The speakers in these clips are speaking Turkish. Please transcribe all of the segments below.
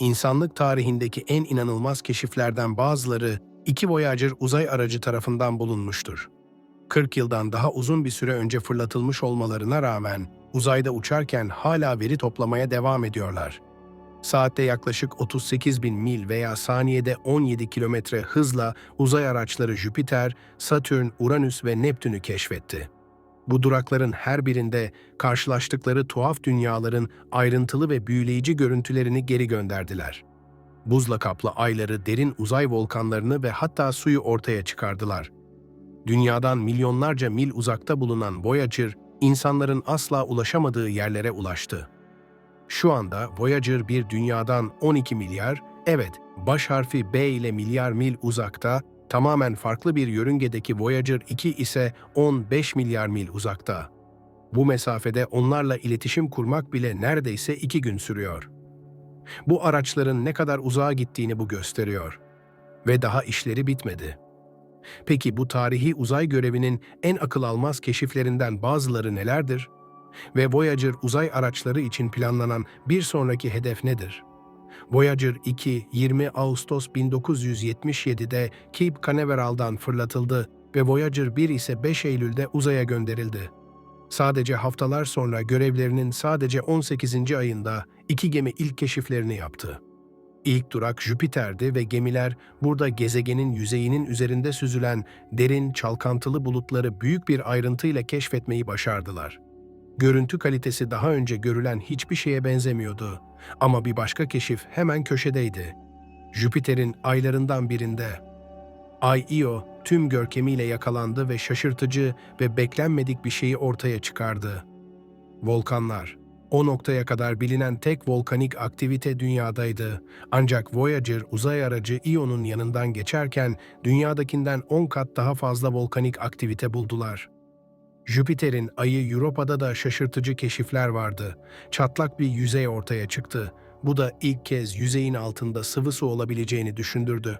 İnsanlık tarihindeki en inanılmaz keşiflerden bazıları iki Voyager uzay aracı tarafından bulunmuştur. 40 yıldan daha uzun bir süre önce fırlatılmış olmalarına rağmen uzayda uçarken hala veri toplamaya devam ediyorlar. Saatte yaklaşık 38 bin mil veya saniyede 17 kilometre hızla uzay araçları Jüpiter, Satürn, Uranüs ve Neptün'ü keşfetti. Bu durakların her birinde karşılaştıkları tuhaf dünyaların ayrıntılı ve büyüleyici görüntülerini geri gönderdiler. Buzla kaplı ayları, derin uzay volkanlarını ve hatta suyu ortaya çıkardılar. Dünyadan milyonlarca mil uzakta bulunan Voyager, insanların asla ulaşamadığı yerlere ulaştı. Şu anda Voyager bir dünyadan 12 milyar, evet baş harfi B ile milyar mil uzakta, tamamen farklı bir yörüngedeki Voyager 2 ise 15 milyar mil uzakta. Bu mesafede onlarla iletişim kurmak bile neredeyse iki gün sürüyor. Bu araçların ne kadar uzağa gittiğini bu gösteriyor. Ve daha işleri bitmedi. Peki bu tarihi uzay görevinin en akıl almaz keşiflerinden bazıları nelerdir? Ve Voyager uzay araçları için planlanan bir sonraki hedef nedir? Voyager 2, 20 Ağustos 1977'de Cape Canaveral'dan fırlatıldı ve Voyager 1 ise 5 Eylül'de uzaya gönderildi. Sadece haftalar sonra görevlerinin sadece 18. ayında iki gemi ilk keşiflerini yaptı. İlk durak Jüpiter'di ve gemiler burada gezegenin yüzeyinin üzerinde süzülen derin, çalkantılı bulutları büyük bir ayrıntıyla keşfetmeyi başardılar. Görüntü kalitesi daha önce görülen hiçbir şeye benzemiyordu. Ama bir başka keşif hemen köşedeydi. Jüpiter'in aylarından birinde. Ay Io tüm görkemiyle yakalandı ve şaşırtıcı ve beklenmedik bir şeyi ortaya çıkardı. Volkanlar. O noktaya kadar bilinen tek volkanik aktivite dünyadaydı. Ancak Voyager uzay aracı Io'nun yanından geçerken dünyadakinden 10 kat daha fazla volkanik aktivite buldular. Jüpiter'in ayı Europa'da da şaşırtıcı keşifler vardı. Çatlak bir yüzey ortaya çıktı. Bu da ilk kez yüzeyin altında sıvı su olabileceğini düşündürdü.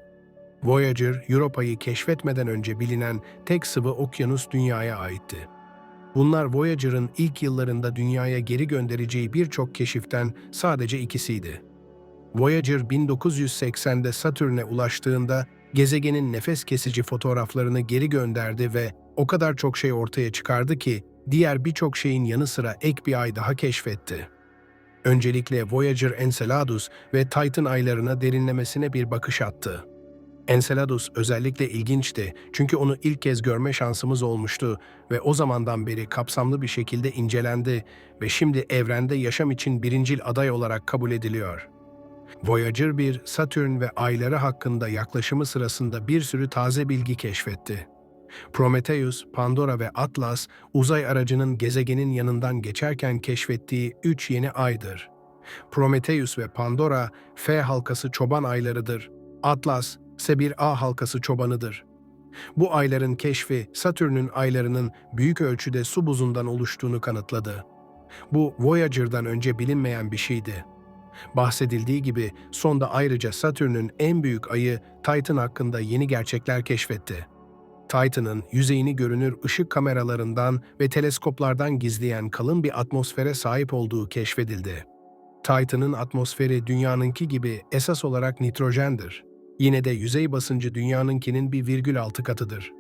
Voyager, Europa'yı keşfetmeden önce bilinen tek sıvı okyanus dünyaya aitti. Bunlar Voyager'ın ilk yıllarında dünyaya geri göndereceği birçok keşiften sadece ikisiydi. Voyager 1980'de Satürn'e ulaştığında gezegenin nefes kesici fotoğraflarını geri gönderdi ve o kadar çok şey ortaya çıkardı ki diğer birçok şeyin yanı sıra ek bir ay daha keşfetti. Öncelikle Voyager Enceladus ve Titan aylarına derinlemesine bir bakış attı. Enceladus özellikle ilginçti çünkü onu ilk kez görme şansımız olmuştu ve o zamandan beri kapsamlı bir şekilde incelendi ve şimdi evrende yaşam için birincil aday olarak kabul ediliyor. Voyager 1, Satürn ve ayları hakkında yaklaşımı sırasında bir sürü taze bilgi keşfetti. Prometheus, Pandora ve Atlas, uzay aracının gezegenin yanından geçerken keşfettiği üç yeni aydır. Prometheus ve Pandora, F halkası çoban aylarıdır. Atlas, ise bir A halkası çobanıdır. Bu ayların keşfi, Satürn'ün aylarının büyük ölçüde su buzundan oluştuğunu kanıtladı. Bu, Voyager'dan önce bilinmeyen bir şeydi. Bahsedildiği gibi sonda ayrıca Satürn'ün en büyük ayı Titan hakkında yeni gerçekler keşfetti. Titan'ın yüzeyini görünür ışık kameralarından ve teleskoplardan gizleyen kalın bir atmosfere sahip olduğu keşfedildi. Titan'ın atmosferi dünyanınki gibi esas olarak nitrojendir. Yine de yüzey basıncı dünyanınkinin bir virgül altı katıdır.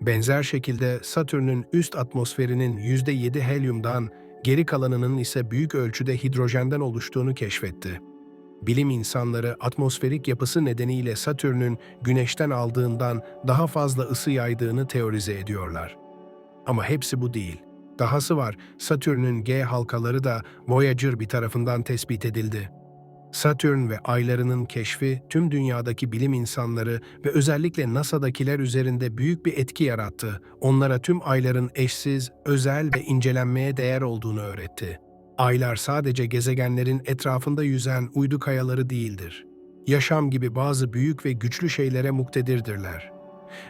Benzer şekilde Satürn'ün üst atmosferinin %7 helyumdan, geri kalanının ise büyük ölçüde hidrojenden oluştuğunu keşfetti. Bilim insanları atmosferik yapısı nedeniyle Satürn'ün Güneş'ten aldığından daha fazla ısı yaydığını teorize ediyorlar. Ama hepsi bu değil. Dahası var, Satürn'ün G halkaları da Voyager bir tarafından tespit edildi. Satürn ve aylarının keşfi tüm dünyadaki bilim insanları ve özellikle NASA'dakiler üzerinde büyük bir etki yarattı. Onlara tüm ayların eşsiz, özel ve incelenmeye değer olduğunu öğretti. Aylar sadece gezegenlerin etrafında yüzen uydu kayaları değildir. Yaşam gibi bazı büyük ve güçlü şeylere muktedirdirler.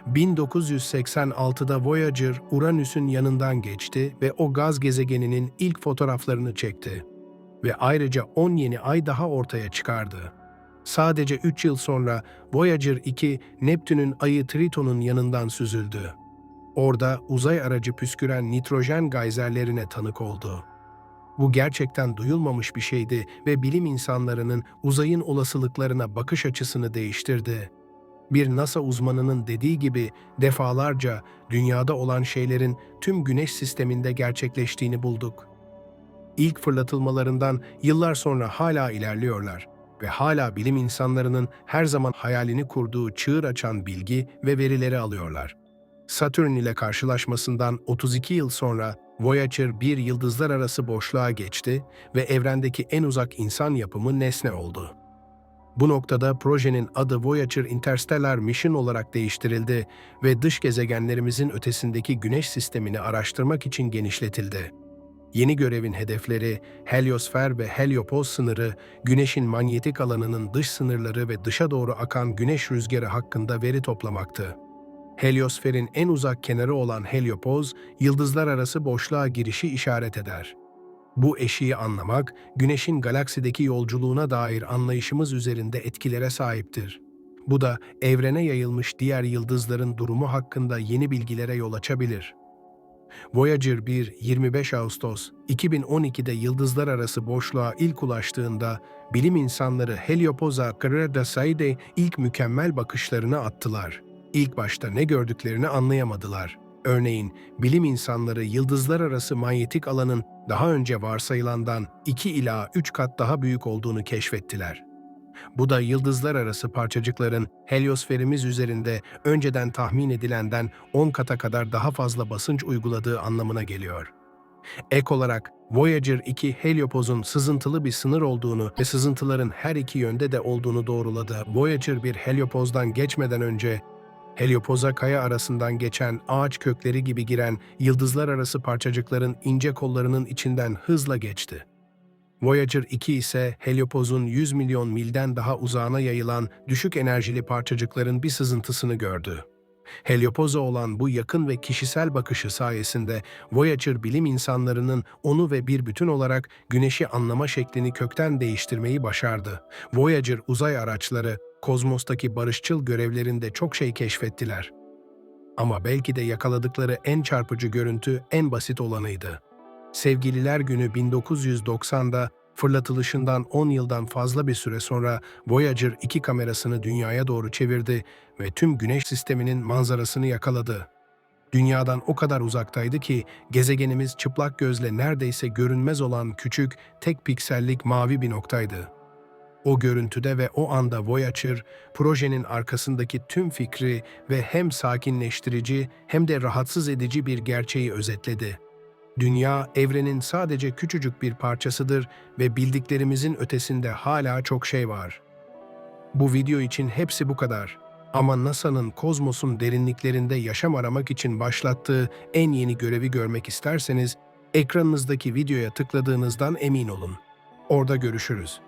1986'da Voyager, Uranüs'ün yanından geçti ve o gaz gezegeninin ilk fotoğraflarını çekti ve ayrıca 10 yeni ay daha ortaya çıkardı. Sadece 3 yıl sonra Voyager 2 Neptün'ün ayı Triton'un yanından süzüldü. Orada uzay aracı püsküren nitrojen gayzerlerine tanık oldu. Bu gerçekten duyulmamış bir şeydi ve bilim insanlarının uzayın olasılıklarına bakış açısını değiştirdi. Bir NASA uzmanının dediği gibi defalarca dünyada olan şeylerin tüm güneş sisteminde gerçekleştiğini bulduk. İlk fırlatılmalarından yıllar sonra hala ilerliyorlar ve hala bilim insanlarının her zaman hayalini kurduğu çığır açan bilgi ve verileri alıyorlar. Satürn ile karşılaşmasından 32 yıl sonra Voyager bir yıldızlar arası boşluğa geçti ve evrendeki en uzak insan yapımı nesne oldu. Bu noktada projenin adı Voyager Interstellar Mission olarak değiştirildi ve dış gezegenlerimizin ötesindeki güneş sistemini araştırmak için genişletildi. Yeni görevin hedefleri heliosfer ve heliopoz sınırı, güneşin manyetik alanının dış sınırları ve dışa doğru akan güneş rüzgarı hakkında veri toplamaktı. Heliosferin en uzak kenarı olan heliopoz, yıldızlar arası boşluğa girişi işaret eder. Bu eşiği anlamak, Güneş'in galaksideki yolculuğuna dair anlayışımız üzerinde etkilere sahiptir. Bu da evrene yayılmış diğer yıldızların durumu hakkında yeni bilgilere yol açabilir. Voyager 1, 25 Ağustos 2012'de yıldızlar arası boşluğa ilk ulaştığında bilim insanları Heliopoz'a Carrera Saide ilk mükemmel bakışlarını attılar. İlk başta ne gördüklerini anlayamadılar. Örneğin bilim insanları yıldızlar arası manyetik alanın daha önce varsayılandan 2 ila 3 kat daha büyük olduğunu keşfettiler. Bu da yıldızlar arası parçacıkların heliosferimiz üzerinde önceden tahmin edilenden 10 kata kadar daha fazla basınç uyguladığı anlamına geliyor. Ek olarak Voyager 2 heliopozun sızıntılı bir sınır olduğunu ve sızıntıların her iki yönde de olduğunu doğruladı. Voyager bir heliopozdan geçmeden önce Heliopoza kaya arasından geçen ağaç kökleri gibi giren yıldızlar arası parçacıkların ince kollarının içinden hızla geçti. Voyager 2 ise Heliopoz'un 100 milyon milden daha uzağına yayılan düşük enerjili parçacıkların bir sızıntısını gördü. Heliopoz'a olan bu yakın ve kişisel bakışı sayesinde Voyager bilim insanlarının onu ve bir bütün olarak Güneş'i anlama şeklini kökten değiştirmeyi başardı. Voyager uzay araçları kozmostaki barışçıl görevlerinde çok şey keşfettiler. Ama belki de yakaladıkları en çarpıcı görüntü en basit olanıydı. Sevgililer Günü 1990'da fırlatılışından 10 yıldan fazla bir süre sonra Voyager 2 kamerasını dünyaya doğru çevirdi ve tüm güneş sisteminin manzarasını yakaladı. Dünyadan o kadar uzaktaydı ki gezegenimiz çıplak gözle neredeyse görünmez olan küçük, tek piksellik mavi bir noktaydı. O görüntüde ve o anda Voyager, projenin arkasındaki tüm fikri ve hem sakinleştirici hem de rahatsız edici bir gerçeği özetledi. Dünya, evrenin sadece küçücük bir parçasıdır ve bildiklerimizin ötesinde hala çok şey var. Bu video için hepsi bu kadar. Ama NASA'nın kozmosun derinliklerinde yaşam aramak için başlattığı en yeni görevi görmek isterseniz, ekranınızdaki videoya tıkladığınızdan emin olun. Orada görüşürüz.